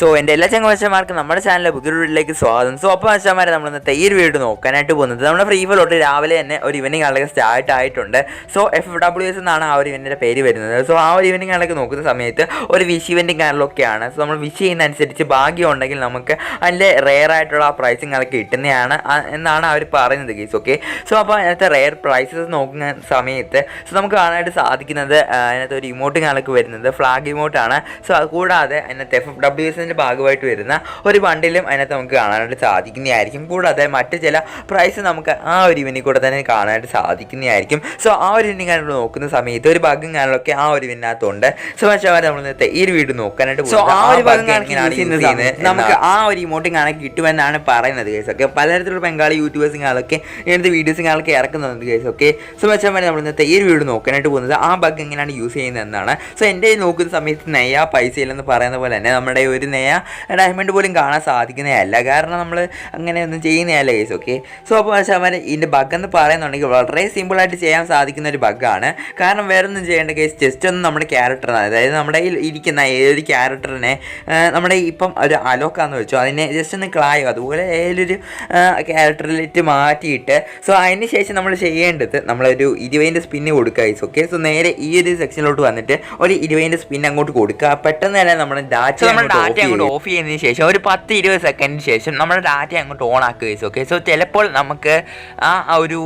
So എന്റെ എല്ലാ ചങ്ങവശന്മാർക്കും നമ്മുടെ ചാനലിലെ പുതിയൊരു വീട്ടിലേക്ക് സ്വാഗതം. സോ അപ്പോൾ വശന്മാരെ നമ്മൾ ഇന്നത്തെ ഈ ഒരു വീഡിയോ നോക്കാനായിട്ട് പോകുന്നത്. നമ്മുടെ ഫ്രീ ഫയലോട്ട് രാവിലെ തന്നെ ഒരു ഇവനിങ് ആളൊക്കെ സ്റ്റാർട്ട് ആയിട്ടുണ്ട്. സോ എഫ് ഡബ്ല്യു എസ് എന്നാണ് ആ ഒരു ഇവന്റിന്റെ പേര് വരുന്നത്. സോ ആ ഒരു ഇവനിങ് ആളൊക്കെ നോക്കുന്ന സമയത്ത് ഒരു വിഷ് ഇവന്റിങ് ആളിലൊക്കെയാണ് സോ നമ്മൾ വിഷ് ചെയ്യുന്ന അനുസരിച്ച് ഭാഗ്യം ഉണ്ടെങ്കിൽ നമുക്ക് അതിന്റെ റെയർ ആയിട്ടുള്ള ആ പ്രൈസിങ് ആളൊക്കെ കിട്ടുന്നതാണ്. എന്നാണ് അവർ പറയുന്നത് കേസ് ഓക്കെ സോ അപ്പോൾ അതിനകത്ത് റെയർ പ്രൈസസ് നോക്കുന്ന സമയത്ത് സോ നമുക്ക് കാണാനായിട്ട് സാധിക്കുന്നത് അതിനകത്ത് ഒരു ഇമോട്ടിങ് ആളൊക്കെ വരുന്നത് ഫ്ലാഗ് ഇമോട്ടാണ് സോ കൂടാതെ അതിനകത്ത് എഫ് ഡബ്ല്യു എസിന്റെ ഭാഗമായിട്ട് വരുന്ന ഒരു ബണ്ടിലും അതിനകത്ത് നമുക്ക് കാണാനായിട്ട് സാധിക്കുന്നതായിരിക്കും. കൂടാതെ മറ്റ് ചില പ്രൈസ് നമുക്ക് ആ ഒരു ഇവനിൽ കൂടെ തന്നെ കാണാനായിട്ട് സാധിക്കുന്നതായിരിക്കും. സോ ആ ഒരു ഇവനിങ് ആയിട്ട് നോക്കുന്ന സമയത്ത് ഒരു ഭാഗം കാണാനൊക്കെ ആ ഒരു ഇവനകത്തുണ്ട് സോ പക്ഷേ നമ്മൾ ഇന്നത്തെ ഈ ഒരു വീട് നോക്കാനായിട്ട് സോ ആ ഒരു ഭാഗം നമുക്ക് ആ ഒരു ഇമോട്ടും കാണാൻ കിട്ടുമെന്നാണ് പറയുന്നത് കേസ് ഓക്കെ പലതരത്തിലുള്ള ബംഗാളി യൂട്യൂബേഴ്സും ആളൊക്കെ ഇങ്ങനത്തെ വീഡിയോസും ആളൊക്കെ ഇറക്കുന്നുണ്ട് കേസ് ഓക്കെ സോ വെച്ചാൽ നമ്മൾ ഇന്നത്തെ ഈ ഒരു വീട് നോക്കാനായിട്ട് പോകുന്നത് ആ ബഗ് എങ്ങനെയാണ് യൂസ് ചെയ്യുന്നത് എന്നാണ്. സോ എന്റെ നോക്കുന്ന സമയത്ത് നയ പൈസയില്ലെന്ന് ഇല്ലെന്ന് പറയുന്ന പോലെ തന്നെ നമ്മുടെ ഒരു നെയ്യ ഡയമണ്ട് പോലും കാണാൻ സാധിക്കുന്നതല്ല കാരണം നമ്മൾ അങ്ങനെ ഒന്നും ചെയ്യുന്നതല്ല കേസ് ഓക്കെ സോ അപ്പോൾ മതി ഇതിന്റെ ബഗ് എന്ന് പറയുന്നുണ്ടെങ്കിൽ വളരെ സിമ്പിളായിട്ട് ചെയ്യാൻ സാധിക്കുന്ന ഒരു ബഗ്ഗാണ് കാരണം വേറെ ഒന്നും ചെയ്യേണ്ട കേസ് ജസ്റ്റ് ഒന്ന് നമ്മുടെ ക്യാരക്ടർ അതായത് നമ്മുടെ ഇരിക്കുന്ന ഏതൊരു ക്യാരക്ടറിനെ നമ്മുടെ ഇപ്പം ഒരു അലോക്കാന്ന് വെച്ചു. അതിനെ ജസ്റ്റ് ഒന്ന് ക്ലായോ അതുപോലെ ഏതൊരു ക്യാരക്ടറിലേക്ക് മാറ്റിയിട്ട് സോ അതിന് ശേഷം നമ്മൾ ചെയ്യേണ്ടത് നമ്മളൊരു ഇരുപതിന്റെ സ്പിന്ന് കൊടുക്കുക ഐസ് ഓക്കെ സോ നേരെ ഈ ഒരു സെക്ഷനിലോട്ട് വന്നിട്ട് ഒരു ഇരുപതിന്റെ സ്പിൻ അങ്ങോട്ട് കൊടുക്കുക. പെട്ടെന്ന് തന്നെ നമ്മുടെ ഡാറ്റ നമ്മുടെ ഡാറ്റ അങ്ങോട്ട് ഓഫ് ചെയ്യുന്നതിന് ശേഷം ഒരു പത്ത് ഇരുപത് സെക്കൻഡിന് ശേഷം നമ്മുടെ ഡാറ്റ അങ്ങോട്ട് ഓൺ ആക്കുക ഓക്കെ സോ ചിലപ്പോൾ നമുക്ക് ആ ഒരു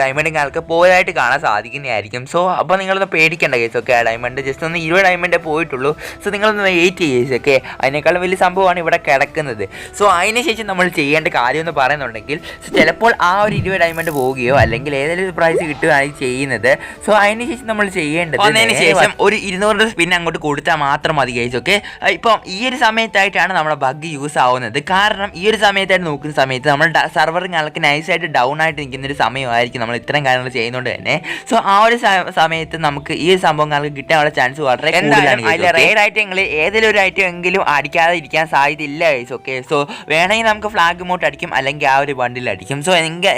ഡയമണ്ട് കാലൊക്കെ പോയതായിട്ട് കാണാൻ സാധിക്കുന്നതായിരിക്കും. സോ അപ്പോൾ നിങ്ങളൊന്ന് പേടിക്കേണ്ട കേസ് ഓക്കെ ആ ഡയമണ്ട് ജസ്റ്റ് ഒന്ന് ഇരുപത് ഡയമണ്ടേ പോയിട്ടുള്ളൂ. സോ നിങ്ങളൊന്ന് വെയിറ്റ് ചെയ്യുക ഓക്കെ അതിനേക്കാളും വലിയ സംഭവമാണ് ഇവിടെ കിടക്കുന്നത്. സോ അതിന് ശേഷം നമ്മൾ ചെയ്യേണ്ട കാര്യം എന്ന് പറയുന്നുണ്ടെങ്കിൽ സോ ചിലപ്പോൾ ആ ഒരു ഇരുപത് ഡയമണ്ട് പോവുകയോ അല്ലെങ്കിൽ ഏതെങ്കിലും ഒരു പ്രൈസ് കിട്ടുകയാണ് ചെയ്യുന്നത്. സോ അതിന് ശേഷം നമ്മൾ ചെയ്യേണ്ടത് അതിന് ശേഷം ഒരു ഇരുന്നൂറ് സ്പിൻ അങ്ങോട്ട് കൊടുത്താൽ മാത്രം മതി ഗൈസ് ഓക്കെ ഇപ്പം ഈ ഒരു സമയത്തായിട്ടാണ് നമ്മുടെ ബഗ് യൂസ് ആവുന്നത്. കാരണം ഈ ഒരു സമയത്തായിട്ട് നോക്കുന്ന സമയത്ത് നമ്മൾ സർവർ ഞങ്ങൾക്ക് നൈസായിട്ട് ഡൗൺ ആയിട്ട് നിൽക്കുന്ന ഒരു സമയമായിരിക്കും നമ്മൾ ഇത്തരം കാര്യങ്ങൾ ചെയ്യുന്നതുകൊണ്ട് തന്നെ. സോ ആ ഒരു സമയത്ത് നമുക്ക് ഈ ഒരു സംഭവങ്ങൾക്ക് കിട്ടാനുള്ള ചാൻസ് വളരെ കൂടുതലാണ് ഐറ്റങ്ങൾ ഏതെങ്കിലും ഒരു ഐറ്റം എങ്കിലും അടിക്കാതെ ഇരിക്കാൻ സാധ്യതയില്ല ഗൈസ് ഓക്കെ സോ വേണമെങ്കിൽ നമുക്ക് ഫ്ലാഗ് മോട്ട് അടിക്കും അല്ലെങ്കിൽ ആ ഒരു ബണ്ടിൽ അടിക്കും. സോ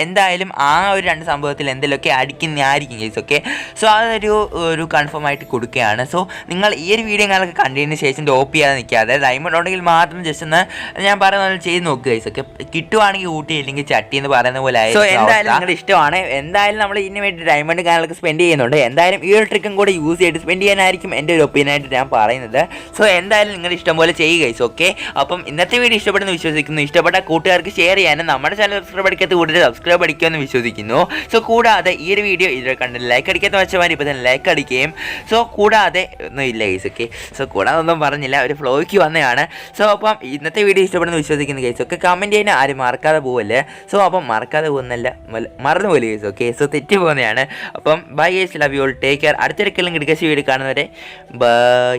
എന്തായാലും ആ ഒരു രണ്ട് സംഭവത്തിൽ എന്തെങ്കിലുമൊക്കെ അടിക്കുന്നതായിരിക്കും ഗൈസ് ഓക്കെ സോ അതൊരു ഒരു കൺഫേം ആയിട്ട് കൊടുക്കുകയാണ്. സോ നിങ്ങൾ ഈ ഒരു വീഡിയോ നിങ്ങൾക്ക് കണ്ടതിന് ശേഷം ഡോപ്പ് ചെയ്യാതെ നിൽക്കാതെ ഡയമണ്ട് ഉണ്ടെങ്കിൽ മാത്രം ജസ്റ്റ് ഒന്ന് ഞാൻ പറയുന്ന ചെയ്ത് നോക്കുക ഗൈസ് ഒക്കെ കിട്ടുവാണെങ്കിൽ ഊട്ടി ഇല്ലെങ്കിൽ ചട്ടി എന്ന് പറയുന്ന പോലെ സോ എന്തായാലും. നിങ്ങളുടെ ഇഷ്ടമാണ്. എന്തായാലും നമ്മൾ ഇതിന് വേണ്ടി ഡയമണ്ട് കാര്യങ്ങളൊക്കെ സ്പെൻഡ് ചെയ്യുന്നുണ്ട്. എന്തായാലും ഈ ഒരു ട്രിക്കും കൂടെ യൂസ് ചെയ്തിട്ട് സ്പെൻഡ് ചെയ്യാനായിരിക്കും എന്റെ ഒരു ഒപ്പീനിയൻ ആയിട്ട് ഞാൻ പറയുന്നത്. സോ എന്തായാലും നിങ്ങളുടെ ഇഷ്ടം പോലെ ചെയ്യുക ഗൈസ് ഓക്കെ അപ്പം ഇന്നത്തെ വീഡിയോ ഇഷ്ടപ്പെടുന്നു വിശ്വസിക്കുന്നു. ഇഷ്ടപ്പെട്ട കൂട്ടുകാർക്ക് ഷെയർ ചെയ്യാനും നമ്മുടെ ചാനൽ സബ്സ്ക്രൈബ് അടിക്കാത്ത കൂടുതൽ സബ്സ്ക്രൈബ് അടിക്കുമെന്ന് വിശ്വസിക്കുന്നു. സോ കൂടാതെ ഈ ഒരു വീഡിയോ ഇതുവരെ കണ്ട് ലൈക്ക് അടിക്കാത്ത വെച്ചമാർ ഇപ്പോൾ തന്നെ ലൈക്ക് അടിക്കുകയും സോ കൂടാതെ ഒന്നും ഇല്ല ഗൈസ് ഓക്കെ സോ കൂടാതെ ഒന്നും പറഞ്ഞില്ല. ഒരു ഫ്ലോയ്ക്ക് വന്നതാണ്. സോ അപ്പം ഇന്നത്തെ വീഡിയോ ഇഷ്ടപ്പെടുന്ന വിശ്വസിക്കുന്ന കേസ് ഒക്കെ കമന്റ് ചെയ്യാൻ ആരും മറക്കാതെ പോവല്ലേ? സോ അപ്പം മറക്കാതെ പോകുന്നല്ല മറന്നു പോലെ കേസ് ഓക്കെ സോ തെറ്റി പോകുന്നതാണ്. അപ്പം bye guys love you all take care അടുത്തൊരിക്കലും കിടക്കശി വീഡിയോ കാണുന്നവരെ. ബൈ